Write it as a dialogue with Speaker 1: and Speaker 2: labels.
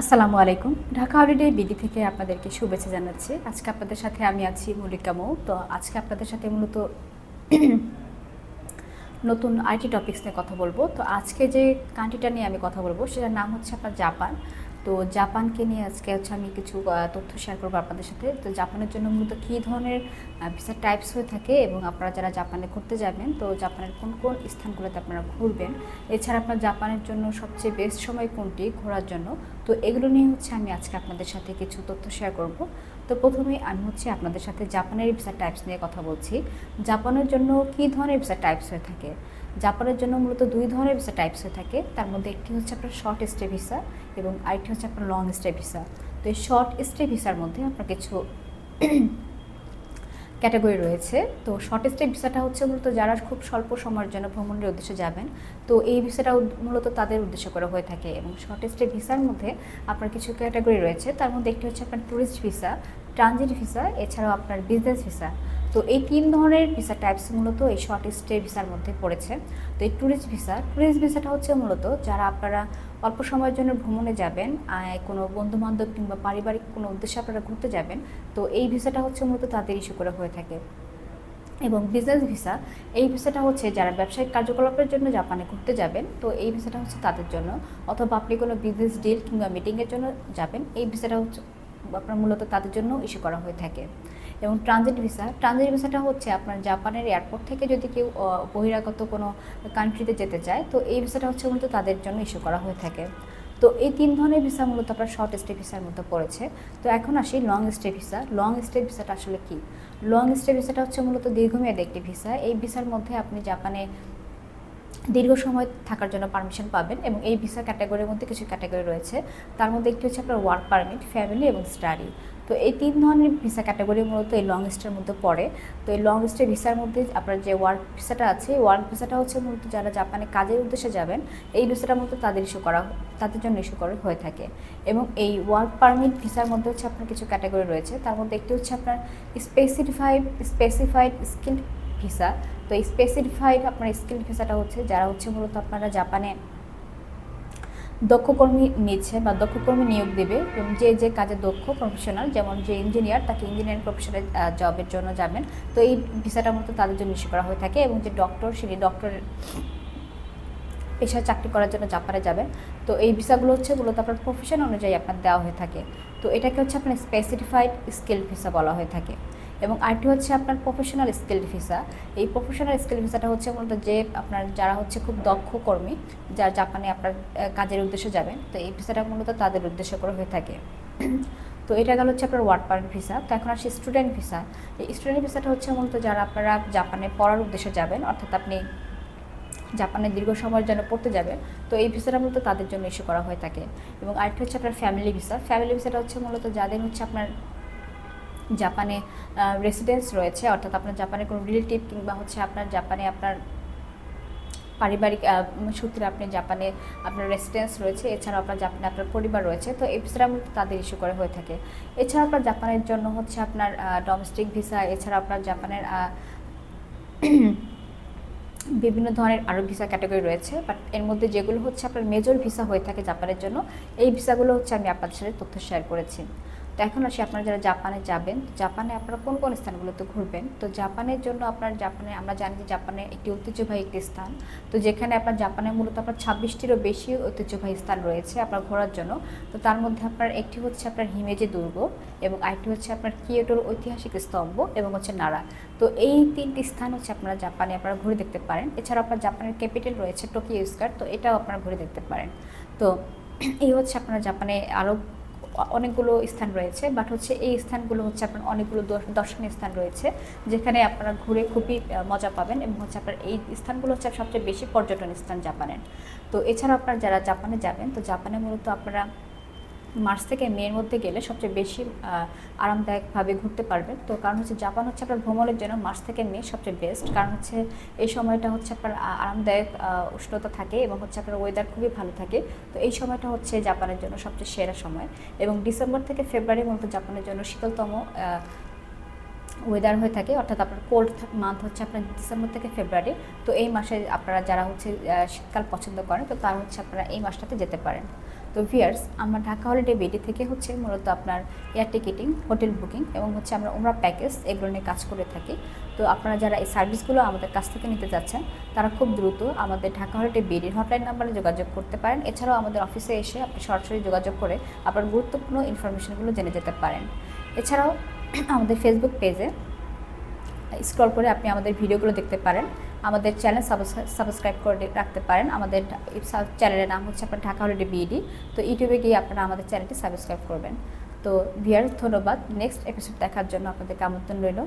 Speaker 1: আসসালামু আলাইকুম। Dhaka holiday BD থেকে আপনাদেরকে শুভেচ্ছা জানাচ্ছি। আজকে আপনাদের সাথে আমি আছি মল্লিকা মৌ। তো আজকে আপনাদের সাথে মূলত নতুন আইটি টপিক্স নিয়ে কথা বলব। তো আজকে যে কান্ট্রিটা নিয়ে আমি কথা বলব, সেটার নাম হচ্ছে আপনার জাপান। তো জাপানকে নিয়ে আজকে হচ্ছে আমি কিছু তথ্য শেয়ার করব আপনাদের সাথে। তো জাপানের জন্য মূলত কী ধরনের ভিসা টাইপস হয়ে থাকে এবং আপনারা যারা জাপানে ঘুরতে যাবেন, তো জাপানের কোন কোন স্থানগুলোতে আপনারা ঘুরবেন? এছাড়া আপনার জাপানের জন্য সবচেয়ে বেস্ট সময় কোনটি ঘোরার জন্য? তো এগুলো নিয়ে হচ্ছে আমি আজকে আপনাদের সাথে কিছু তথ্য শেয়ার করব। তো প্রথমে আমি হচ্ছে আপনাদের সাথে জাপানের ভিসা টাইপস নিয়ে কথা বলছি। জাপানের জন্য কী ধরনের ভিসা টাইপস হয়ে থাকে? জাপানের জন্য মূলত দুই ধরনের ভিসা টাইপস হয়ে থাকে। তার মধ্যে একটি হচ্ছে আপনার শর্ট স্টে ভিসা এবং আরেকটি হচ্ছে আপনার লং স্টে ভিসা তো এই শর্ট স্টে ভিসার মধ্যে আপনার কিছু ক্যাটাগরি রয়েছে। তো শর্ট স্টে ভিসাটা হচ্ছে মূলত যারা খুব স্বল্প সময়ের জন্য ভ্রমণের উদ্দেশ্যে যাবেন, তো এই ভিসাটা মূলত তাদের উদ্দেশ্য করা হয়ে থাকে এবং শর্ট স্টে ভিসার মধ্যে আপনার কিছু ক্যাটাগরি রয়েছে। তার মধ্যে একটি হচ্ছে আপনার ট্যুরিস্ট ভিসা ট্রানজিট ভিসা এছাড়াও আপনার বিজনেস ভিসা তো এই তিন ধরনের ভিসা টাইপস মূলত এই শর্ট স্টে ভিসার মধ্যে পড়েছে। তো এই ট্যুরিস্ট ভিসা ট্যুরিস্ট ভিসাটা হচ্ছে মূলত যারা আপনারা অল্প সময়ের জন্য ভ্রমণে যাবেন কোনো বন্ধুবান্ধব কিংবা পারিবারিক কোনো উদ্দেশ্যে আপনারা ঘুরতে যাবেন, তো এই ভিসাটা হচ্ছে মূলত তাদের ইস্যু করে হয়ে থাকে। এবং বিজনেস ভিসা এই ভিসাটা হচ্ছে যারা ব্যবসায়িক কার্যকলাপের জন্য জাপানে ঘুরতে যাবেন, তো এই ভিসাটা হচ্ছে তাদের জন্য। অথবা আপনি কোনো বিজনেস ডিল কিংবা মিটিংয়ের জন্য যাবেন, এই ভিসাটা হচ্ছে আপনার মূলত তাদের জন্য ইস্যু করা হয়ে থাকে। এবং ট্রানজিট ভিসা ট্রানজিট ভিসাটা হচ্ছে আপনার জাপানের এয়ারপোর্ট থেকে যদি কেউ বহিরাগত কোনো কান্ট্রিতে যেতে চায়, তো এই ভিসাটা হচ্ছে মূলত তাদের জন্য ইস্যু করা হয়ে থাকে। তো এই তিন ধরনের ভিসা মূলত আপনার শর্ট স্টে ভিসার মধ্যে পড়েছে। তো এখন আসি long stay visa long stay ভিসাটা আসলে কি? লং স্টে ভিসাটা হচ্ছে মূলত দীর্ঘমেয়াদী একটি ভিসা এই ভিসার মধ্যে আপনি জাপানে দীর্ঘ সময় থাকার জন্য পারমিশন পাবেন এবং এই ভিসা ক্যাটাগরির মধ্যে কিছু ক্যাটাগরি রয়েছে। তার মধ্যে একটি হচ্ছে আপনার ওয়ার্ক পারমিট ফ্যামিলি এবং স্টাডি তো এই তিন ধরনের ভিসা ক্যাটাগরি মূলত এই লং স্টের মধ্যে পড়ে। তো এই লং স্টে ভিসার মধ্যে আপনার যে ওয়ার্ক ভিসাটা আছে ওয়ার্ক ভিসাটা হচ্ছে মূলত যারা জাপানে কাজের উদ্দেশ্যে যাবেন, এই ভিসাটা মূলত তাদের ইস্যু করা, তাদের জন্য ইস্যু করা হয়ে থাকে। এবং এই ওয়ার্ক পারমিট ভিসার মধ্যে হচ্ছে আপনার কিছু ক্যাটাগরি রয়েছে। তার মধ্যে একটি হচ্ছে আপনার স্পেসিফাইড স্পেসিফাইড স্কিল ভিসা তো এই স্পেসিফাইড আপনার স্কিল ভিসাটা হচ্ছে, যারা হচ্ছে মূলত আপনারা জাপানে দক্ষ কর্মী নিচ্ছে বা দক্ষ কর্মী নিয়োগ দেবে এবং যে যে কাজে দক্ষ প্রফেশনাল যেমন যে ইঞ্জিনিয়ার তাকে ইঞ্জিনিয়ারিং প্রফেশনাল জবের জন্য যাবেন। তো এই ভিসাটা মূলত তাদের জন্য ইস্যু করা হয়ে থাকে এবং যে ডক্টর সেই ডক্টরের পেশায় চাকরি করার জন্য জাপানে যাবেন। তো এই ভিসাগুলো হচ্ছে মূলত আপনার প্রফেশন অনুযায়ী আপনার দেওয়া হয়ে থাকে। তো এটাকে হচ্ছে আপনার স্পেসিফাইড স্কিল ভিসা বলা হয়ে থাকে। এবং আরেকটি হচ্ছে আপনার প্রফেশনাল স্কিল ভিসা এই প্রফেশনাল স্কিল ভিসাটা হচ্ছে মূলত যে আপনার যারা হচ্ছে খুব দক্ষ কর্মী, যারা জাপানে আপনার কাজের উদ্দেশ্যে যাবেন, তো এই ভিসাটা মূলত তাদের উদ্দেশ্য করে হয়ে থাকে। তো এটা গেল হচ্ছে আপনার ওয়ার্ক পারমিট ভিসা তো এখন আসছে স্টুডেন্ট ভিসা এই স্টুডেন্ট ভিসাটা হচ্ছে মূলত যারা আপনারা জাপানে পড়ার উদ্দেশ্যে যাবেন, অর্থাৎ আপনি জাপানে দীর্ঘ সময়ের জন্য পড়তে যাবে তো এই ভিসাটা মূলত তাদের জন্য ইস্যু করা হয়ে থাকে। এবং আরেকটা হচ্ছে আপনার ফ্যামিলি ভিসা ফ্যামিলি ভিসাটা হচ্ছে মূলত যাদের হচ্ছে আপনার জাপানে রেসিডেন্স রয়েছে, অর্থাৎ আপনার জাপানে কোনো রিলেটিভ কিংবা হচ্ছে আপনার জাপানে আপনার পারিবারিক সূত্রে আপনি জাপানে আপনার রেসিডেন্স রয়েছে, এছাড়াও আপনার জাপানে আপনার পরিবার রয়েছে, তো এই ভিসাটা তাদের ইস্যু করে হয়ে থাকে। এছাড়া আপনার জাপানের জন্য হচ্ছে আপনার ডোমেস্টিক ভিসা এছাড়া আপনার জাপানের বিভিন্ন ধরনের আরও ভিসা ক্যাটাগরি রয়েছে বাট এর মধ্যে যেগুলো হচ্ছে আপনার মেজর ভিসা হয়ে থাকে জাপানের জন্য, এই ভিসাগুলো হচ্ছে আমি আপনাদের সাথে তথ্য শেয়ার করেছি। তো এখন আসি আপনারা যারা জাপানে যাবেন জাপানে আপনারা কোন কোন স্থানগুলোতে ঘুরবেন? তো জাপানের জন্য আপনার জাপানে, আমরা জানি যে জাপানে একটি ঐতিহ্যবাহী একটি স্থান, তো যেখানে আপনার জাপানে মূলত আপনার ছাব্বিশটিরও বেশি ঐতিহ্যবাহী স্থান রয়েছে আপনার ঘোরার জন্য। তো তার মধ্যে আপনার একটি হচ্ছে আপনার হিমেজি দুর্গ এবং আরেকটি হচ্ছে আপনার কিয়েটোর ঐতিহাসিক স্তম্ভ এবং হচ্ছে নারা। তো এই তিনটি স্থান হচ্ছে আপনারা জাপানে আপনারা ঘুরে দেখতে পারেন। এছাড়াও আপনার জাপানের ক্যাপিটাল রয়েছে টোকিও স্কার তো এটাও আপনারা ঘুরে দেখতে পারেন। তো এই হচ্ছে আপনার জাপানে আরও অনেকগুলো স্থান রয়েছে বাট হচ্ছে এই স্থানগুলো হচ্ছে আপনার অনেকগুলো দর্শনীয় স্থান রয়েছে, যেখানে আপনারা ঘুরে খুবই মজা পাবেন এবং হচ্ছে আপনার এই স্থানগুলো হচ্ছে সবচেয়ে বেশি পর্যটন স্থান জাপানের। তো এছাড়া আপনারা যারা জাপানে যাবেন, তো জাপানে মূলত আপনারা মার্চ থেকে মের মধ্যে গেলে সবচেয়ে বেশি আরামদায়কভাবে ঘুরতে পারবেন তো কারণ হচ্ছে জাপান হচ্ছে আপনার ভ্রমণের জন্য মার্চ থেকে মে সবচেয়ে বেস্ট কারণ হচ্ছে এই সময়টা হচ্ছে আপনার আরামদায়ক উষ্ণতা থাকে এবং হচ্ছে আপনার ওয়েদার খুবই ভালো থাকে। তো এই সময়টা হচ্ছে জাপানের জন্য সবচেয়ে সেরা সময়। এবং ডিসেম্বর থেকে ফেব্রুয়ারি মূলত জাপানের জন্য শীতলতম ওয়েদার হয়ে থাকে। অর্থাৎ আপনার কোল্ড মান্থ হচ্ছে আপনার ডিসেম্বর থেকে ফেব্রুয়ারি। তো এই মাসে আপনারা যারা হচ্ছে শীতকাল পছন্দ করেন, তো তারা হচ্ছে আপনারা এই মাসটাতে যেতে পারেন। তো ভিয়ার্স, আমরা ঢাকা হলিডে বিডি থেকে হচ্ছে মূলত আপনার এয়ার টিকিটিং হোটেল বুকিং এবং হচ্ছে আমরা ওমরা প্যাকেজ এগুলো নিয়ে কাজ করে থাকি। তো আপনারা যারা এই সার্ভিসগুলো আমাদের কাছ থেকে নিতে যাচ্ছেন, তারা খুব দ্রুত আমাদের ঢাকা হলিডে বিডির হটলাইন নাম্বারে যোগাযোগ করতে পারেন। এছাড়াও আমাদের অফিসে এসে আপনি সরাসরি যোগাযোগ করে আপনার গুরুত্বপূর্ণ ইনফরমেশনগুলো জেনে যেতে পারেন। এছাড়াও আমাদের ফেসবুক পেজে স্ক্রল করে আপনি আমাদের ভিডিওগুলো দেখতে পারেন। আমাদের চ্যানেল সাবস্ক্রাইব করে রাখতে পারেন। আমাদের চ্যানেলের নাম হচ্ছে আপনার ঢাকা হলিডে বিডি তো ইউটিউবে গিয়ে আপনারা আমাদের চ্যানেলটি সাবস্ক্রাইব করবেন। তো ভিয়ার, ধন্যবাদ। নেক্সট এপিসোড দেখার জন্য আপনাদেরকে আমন্ত্রণ রইল।